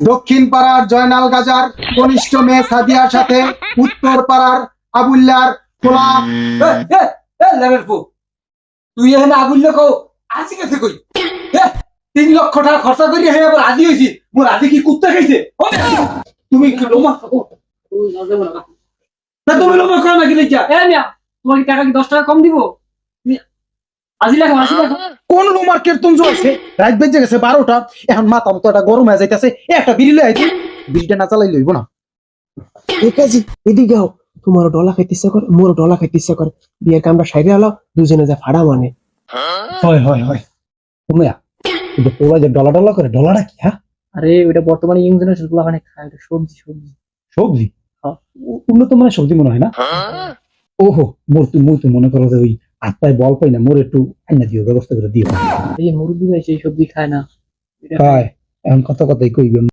দক্ষিণ পাড়ার জয়নাল গাজার কনিষ্ঠ মেয়ে সাদিয়ার সাথে উত্তর পাড়ার আবুল্লার খোলা। তুই এখানে আগুন কো আজি গেছে কই? তিন লক্ষ টাকা খরচা করি হে আবার আজি হয়েছি। মোর আজি কি কুত্তা খাইছে? তুমি কি লোমা তুমি লোমা করো নাকি লিখা মিয়া, তোমার টাকা কি দশ টাকা কম দিব? আজি আজি কোন রুমার কীর্তন চলছে রাত বেজে গেছে বারোটা। এখন মাথা মতো একটা গরম হয়ে যাইতেছে। একটা বিড়ি লই আইছি। বিড়িটা না চালাই লইব না। ঠিক আছে এদিকে আও। তোমার ডলা খাইতে ইচ্ছা করে মোর ডলা খাইতে ইচ্ছা করে। বিয়ের কামটা সাইডে আলাও দুজনে যা ফাড়া মানে। হয় হয় হয়। তোমরা কিন্তু যে ডলা ডলা করে ডলাটা কি হ্যাঁ? আরে ওটা বর্তমানে ইয়ং জেনারেশনগুলো মানে খায় ওটা সবজি সবজি। সবজি? হ্যাঁ। উন্নত মানের সবজি মনে হয় না? ওহো মোর তুই মুই মনে করো যে ওই আত্মায় বল পাই না মোর একটু আইনা দিও ব্যবস্থা করে দিও। এই মুরব্বী ভাই সেই সবজি খায় না। হয় এখন কত কথাই কইবে।